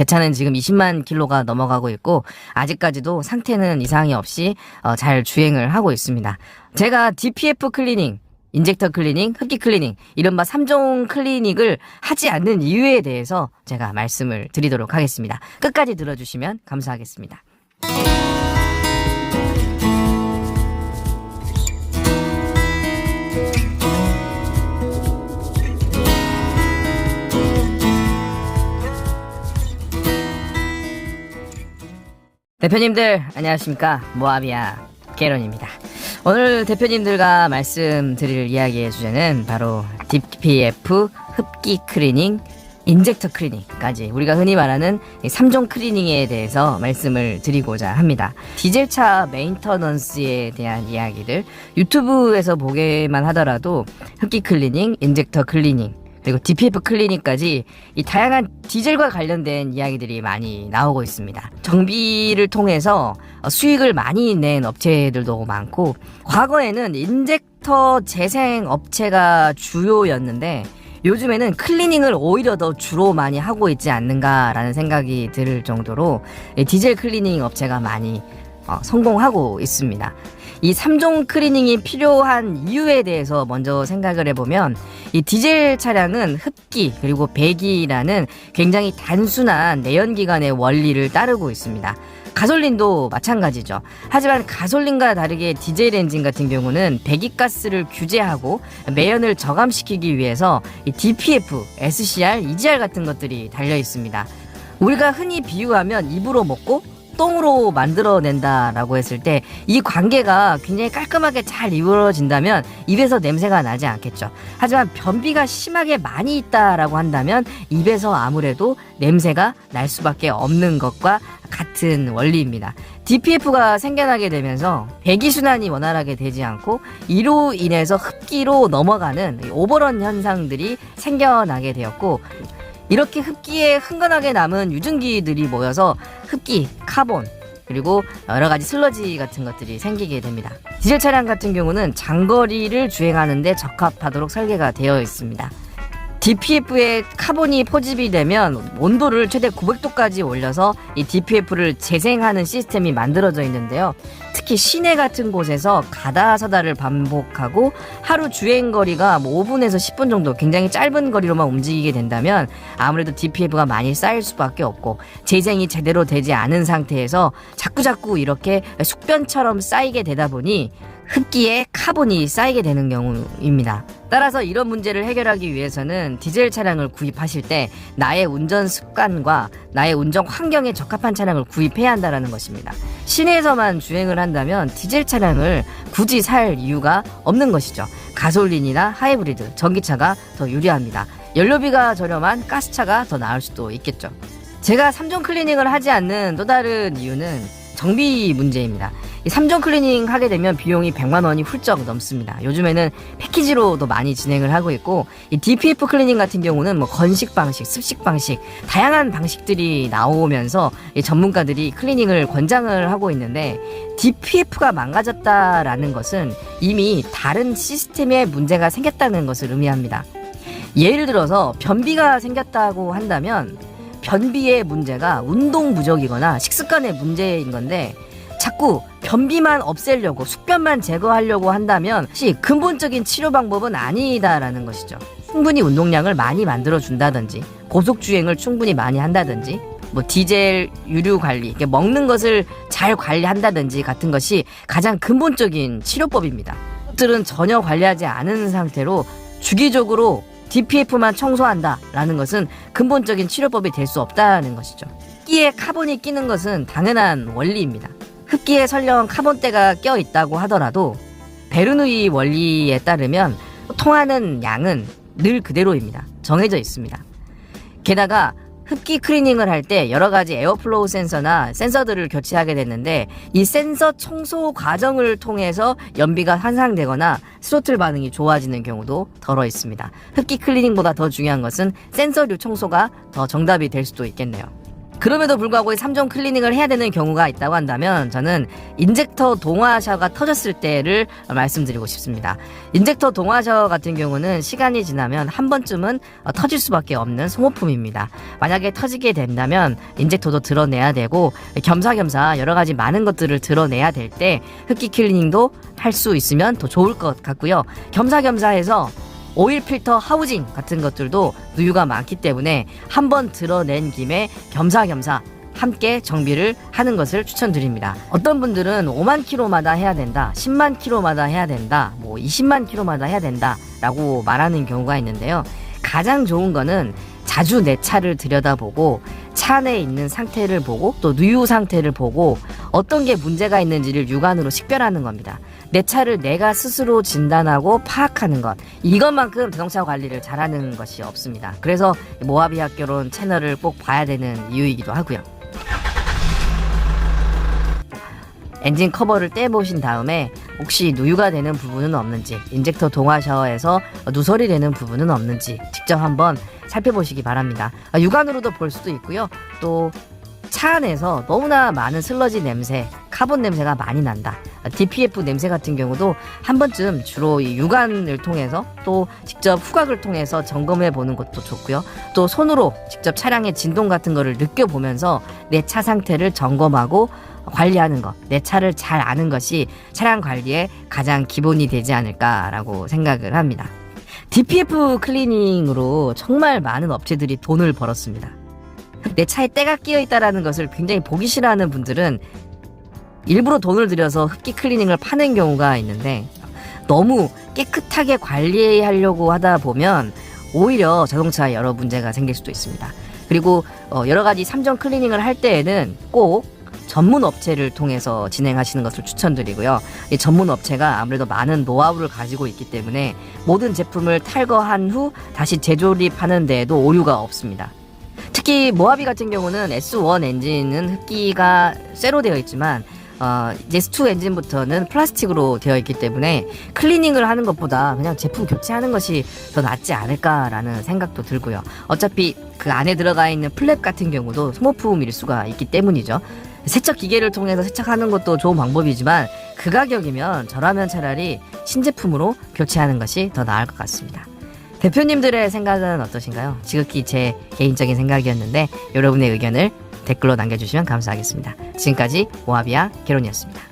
제 차는 지금 20만 킬로가 넘어가고 있고 아직까지도 상태는 이상이 없이 어, 잘 주행을 하고 있습니다. 제가 DPF 클리닝 인젝터 클리닝, 흡기 클리닝, 이른바 3종 클리닉을 하지 않는 이유에 대해서 제가 말씀을 드리도록 하겠습니다. 끝까지 들어주시면 감사하겠습니다. 대표님들 안녕하십니까 모아비아 개론입니다. 오늘 대표님들과 말씀드릴 이야기의 주제는 바로 DPF 흡기 클리닝 인젝터 클리닝까지 우리가 흔히 말하는 이 3종 클리닝에 대해서 말씀을 드리고자 합니다. 디젤차 메인터넌스에 대한 이야기들 유튜브에서 보게만 하더라도 흡기 클리닝, 인젝터 클리닝 그리고 DPF 클리닉까지 이 다양한 디젤과 관련된 이야기들이 많이 나오고 있습니다. 정비를 통해서 어, 수익을 많이 낸 업체들도 많고 과거에는 인젝터 재생 업체가 주요였는데 요즘에는 클리닝을 오히려 더 주로 많이 하고 있지 않는가라는 생각이 들 정도로 이 디젤 클리닝 업체가 많이 어, 성공하고 있습니다. 이 3종 클리닝이 필요한 이유에 대해서 먼저 생각을 해보면 이 디젤 차량은 흡기 그리고 배기라는 굉장히 단순한 내연기관의 원리를 따르고 있습니다. 가솔린도 마찬가지죠. 하지만 가솔린과 다르게 디젤 엔진 같은 경우는 배기가스를 규제하고 매연을 저감시키기 위해서 이 DPF, SCR, EGR 같은 것들이 달려 있습니다. 우리가 흔히 비유하면 입으로 먹고 똥으로 만들어낸다라고 했을 때 이 관계가 굉장히 깔끔하게 잘 이루어진다면 입에서 냄새가 나지 않겠죠. 하지만 변비가 심하게 많이 있다라고 한다면 입에서 아무래도 냄새가 날 수밖에 없는 것과 같은 원리입니다. DPF가 생겨나게 되면서 배기순환이 원활하게 되지 않고 이로 인해서 흡기로 넘어가는 이 오버런 현상들이 생겨나게 되었고 이렇게 흡기에 흥건하게 남은 유증기들이 모여서 흡기, 카본, 그리고 여러 가지 슬러지 같은 것들이 생기게 됩니다. 디젤 차량 같은 경우는 장거리를 주행하는데 적합하도록 설계가 되어 있습니다. DPF에 카본이 포집이 되면 온도를 최대 900도까지 올려서 이 DPF를 재생하는 시스템이 만들어져 있는데요. 특히 시내 같은 곳에서 가다 서다를 반복하고 하루 주행 거리가 뭐 5분에서 10분 정도 굉장히 짧은 거리로만 움직이게 된다면 아무래도 DPF가 많이 쌓일 수밖에 없고 재생이 제대로 되지 않은 상태에서 자꾸자꾸 이렇게 숙변처럼 쌓이게 되다 보니 흡기에 카본이 쌓이게 되는 경우입니다. 따라서 이런 문제를 해결하기 위해서는 디젤 차량을 구입하실 때 나의 운전 습관과 나의 운전 환경에 적합한 차량을 구입해야 한다는 것입니다. 시내에서만 주행을 한다면 디젤 차량을 굳이 살 이유가 없는 것이죠. 가솔린이나 하이브리드, 전기차가 더 유리합니다. 연료비가 저렴한 가스차가 더 나을 수도 있겠죠. 제가 3종 클리닝을 하지 않는 또 다른 이유는 정비 문제입니다. 이 3종 클리닝 하게 되면 비용이 100만 원이 훌쩍 넘습니다. 요즘에는 패키지로도 많이 진행을 하고 있고 이 DPF 클리닝 같은 경우는 뭐 건식 방식, 습식 방식 다양한 방식들이 나오면서 이 전문가들이 클리닝을 권장을 하고 있는데 DPF가 망가졌다라는 것은 이미 다른 시스템에 문제가 생겼다는 것을 의미합니다. 예를 들어서 변비가 생겼다고 한다면 변비의 문제가 운동 부족이거나 식습관의 문제인 건데 자꾸 변비만 없애려고 숙변만 제거하려고 한다면 시 근본적인 치료 방법은 아니다라는 것이죠. 충분히 운동량을 많이 만들어 준다든지 고속 주행을 충분히 많이 한다든지 뭐 디젤 유류 관리, 먹는 것을 잘 관리한다든지 같은 것이 가장 근본적인 치료법입니다. 들은 전혀 관리하지 않은 상태로 주기적으로 DPF만 청소한다라는 것은 근본적인 치료법이 될 수 없다는 것이죠. 흡기에 카본이 끼는 것은 당연한 원리입니다. 흡기에 설령 카본대가 껴 있다고 하더라도 베르누이 원리에 따르면 통하는 양은 늘 그대로입니다. 정해져 있습니다. 게다가 흡기 클리닝을 할 때 여러 가지 에어플로우 센서나 센서들을 교체하게 됐는데 이 센서 청소 과정을 통해서 연비가 향상되거나 스로틀 반응이 좋아지는 경우도 덜어 있습니다. 흡기 클리닝보다 더 중요한 것은 센서류 청소가 더 정답이 될 수도 있겠네요. 그럼에도 불구하고 이 3종 클리닝을 해야 되는 경우가 있다고 한다면 저는 인젝터 동화샤가 터졌을 때를 말씀드리고 싶습니다. 인젝터 동화샤 같은 경우는 시간이 지나면 한 번쯤은 어, 터질 수밖에 없는 소모품입니다. 만약에 터지게 된다면 인젝터도 드러내야 되고 겸사겸사 여러 가지 많은 것들을 드러내야 될 때 흡기 클리닝도 할 수 있으면 더 좋을 것 같고요. 겸사겸사해서 오일 필터 하우징 같은 것들도 누유가 많기 때문에 한번 드러낸 김에 겸사겸사 함께 정비를 하는 것을 추천드립니다. 어떤 분들은 5만 킬로마다 해야 된다, 10만 킬로마다 해야 된다, 뭐 20만 킬로마다 해야 된다라고 말하는 경우가 있는데요. 가장 좋은 거는 자주 내 차를 들여다보고 차 안에 있는 상태를 보고 또 누유 상태를 보고 어떤 게 문제가 있는지를 육안으로 식별하는 겁니다. 내 차를 내가 스스로 진단하고 파악하는 것 이것만큼 자동차 관리를 잘하는 것이 없습니다. 그래서 모하비 학교론 채널을 꼭 봐야 되는 이유이기도 하고요. 엔진 커버를 떼보신 다음에 혹시 누유가 되는 부분은 없는지 인젝터 동화 샤워에서 누설이 되는 부분은 없는지 직접 한번 살펴보시기 바랍니다. 아, 육안으로도 볼 수도 있고요. 또 차 안에서 너무나 많은 슬러지 냄새, 카본 냄새가 많이 난다. 아, DPF 냄새 같은 경우도 한 번쯤 주로 이 육안을 통해서 또 직접 후각을 통해서 점검해 보는 것도 좋고요. 또 손으로 직접 차량의 진동 같은 거를 느껴보면서 내 차 상태를 점검하고 관리하는 것, 내 차를 잘 아는 것이 차량 관리의 가장 기본이 되지 않을까라고 생각을 합니다. DPF 클리닝으로 정말 많은 업체들이 돈을 벌었습니다. 내 차에 때가 끼어 있다라는 것을 굉장히 보기 싫어하는 분들은 일부러 돈을 들여서 흡기 클리닝을 파는 경우가 있는데 너무 깨끗하게 관리하려고 하다 보면 오히려 자동차에 여러 문제가 생길 수도 있습니다. 그리고 어, 여러 가지 삼정 클리닝을 할 때에는 꼭 전문 업체를 통해서 진행하시는 것을 추천드리고요. 이 전문 업체가 아무래도 많은 노하우를 가지고 있기 때문에 모든 제품을 탈거한 후 다시 재조립하는 데에도 오류가 없습니다. 특히 모하비 같은 경우는 S1 엔진은 흡기가 쇠로 되어 있지만 어, 이제 S2 엔진부터는 플라스틱으로 되어 있기 때문에 클리닝을 하는 것보다 그냥 제품 교체하는 것이 더 낫지 않을까라는 생각도 들고요. 어차피 그 안에 들어가 있는 플랩 같은 경우도 소모품일 수가 있기 때문이죠. 세척 기계를 통해서 세척하는 것도 좋은 방법이지만 그 가격이면 저라면 차라리 신제품으로 교체하는 것이 더 나을 것 같습니다. 대표님들의 생각은 어떠신가요? 지극히 제 개인적인 생각이었는데 여러분의 의견을 댓글로 남겨주시면 감사하겠습니다. 지금까지 모하비아 개론이었습니다.